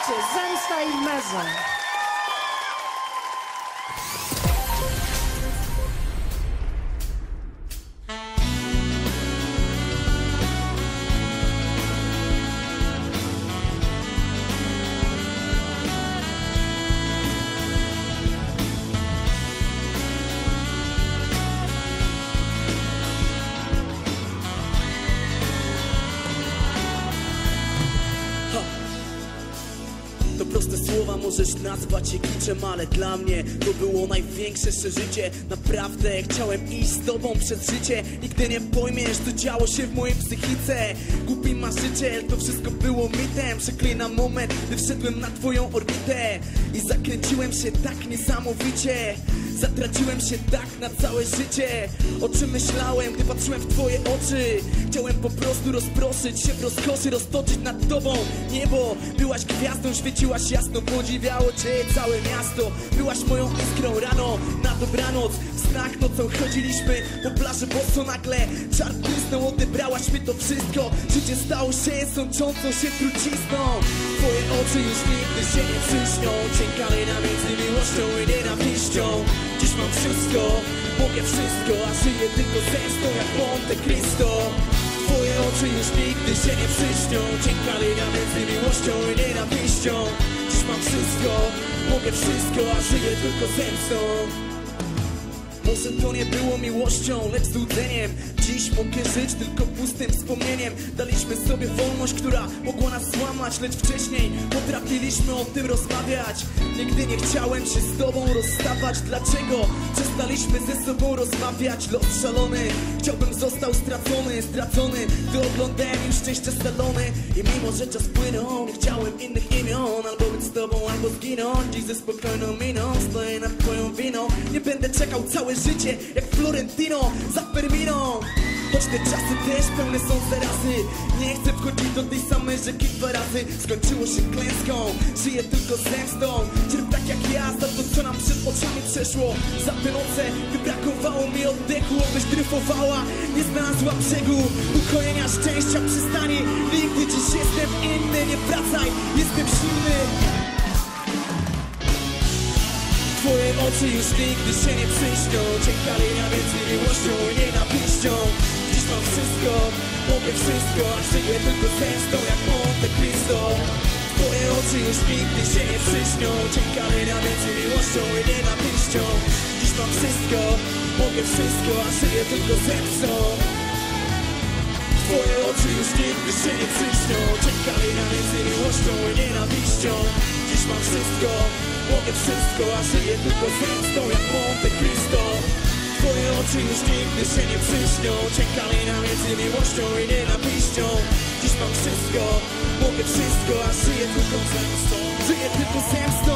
Słuchajcie, zemsta i meza. To proste słowa możesz nazwać je kiczem, ale dla mnie to było największe przeżycie. Naprawdę chciałem iść z tobą przez życie Nigdy nie pojmiesz, co działo się w mojej psychice. Głupi marzyciel, to wszystko było mitem. Przeklinam moment, gdy wszedłem na twoją orbitę. I zakręciłem się tak niesamowicie. Zatraciłem się tak na całe życie. O czym myślałem, gdy patrzyłem w twoje oczy? Chciałem po prostu rozproszyć się w rozkoszy Roztoczyć nad tobą niebo. Byłaś gwiazdą, świeciłaś jasno Podziwiało cię całe miasto. Byłaś moją iskrą rano Na dobranoc, w snach nocą chodziliśmy Po plaży boso nagle Czar błysnął, odebrałaś mi to wszystko. Życie stało się sączącą się trucizną. Twoje oczy już nigdy się nie przyśnią Cień kalina między miłością i nienawiścią. Dziś mam wszystko, mogę wszystko A żyję tylko zemstą jak Monte Cristo Twoje oczy już nigdy się nie przyśnią. Cień kalina między miłością i nienawiścią. Dziś mam wszystko, mogę wszystko A żyję tylko zemstą może to nie było miłością, lecz złudzeniem. Dziś mogę żyć tylko pustym wspomnieniem. Daliśmy sobie wolność, która mogła nas złamać Lecz wcześniej potrafiliśmy o tym rozmawiać. Nigdy nie chciałem się z tobą rozstawać. Dlaczego przestaliśmy ze sobą rozmawiać? Los szalony, chciałbym został stracony Stracony, gdy oglądałem już szczęście salony I mimo, że czas płynął, nie chciałem innych tobą, albo zginąć Dziś ze spokojną miną stoję nad twoją winą Nie będę czekał całe życie jak Florentino za Ferminą Choć te czasy też pełne są zarazy Nie chcę wchodzić do tej samej rzeki dwa razy Skończyło się klęską, żyję tylko zemstą Cierp tak jak ja za to co przeszło Za te noce, gdy brakowało mi oddechu Obyś dryfowała, nie znalazła brzegu. Ukojenia szczęścia przystani Nigdy dziś jestem inny, nie wracaj, jestem silny. Twoje oczy już nigdy się nie przyśnią. Cienka linia między miłością i nienawiścią. Dziś mam wszystko, mogę wszystko A żyję tylko zemstą jak Monte Cristo Twoje oczy już nigdy się nie przyśnią Cienka linia między miłością i nienawiścią Dziś mam wszystko, mogę wszystko A żyję tylko zemstą Twoje oczy już nigdy się nie przyśnią Cienka linia między miłością i nienawiścią Dziś mam wszystko, mogę wszystko A żyję tylko zemstą jak Monte Cristo Twoje oczy już nigdy się nie przyśnią Cienka linia między miłością i nienawiścią Dziś mam wszystko, Mogę wszystko, a żyję tylko często Żyję tylko zemstą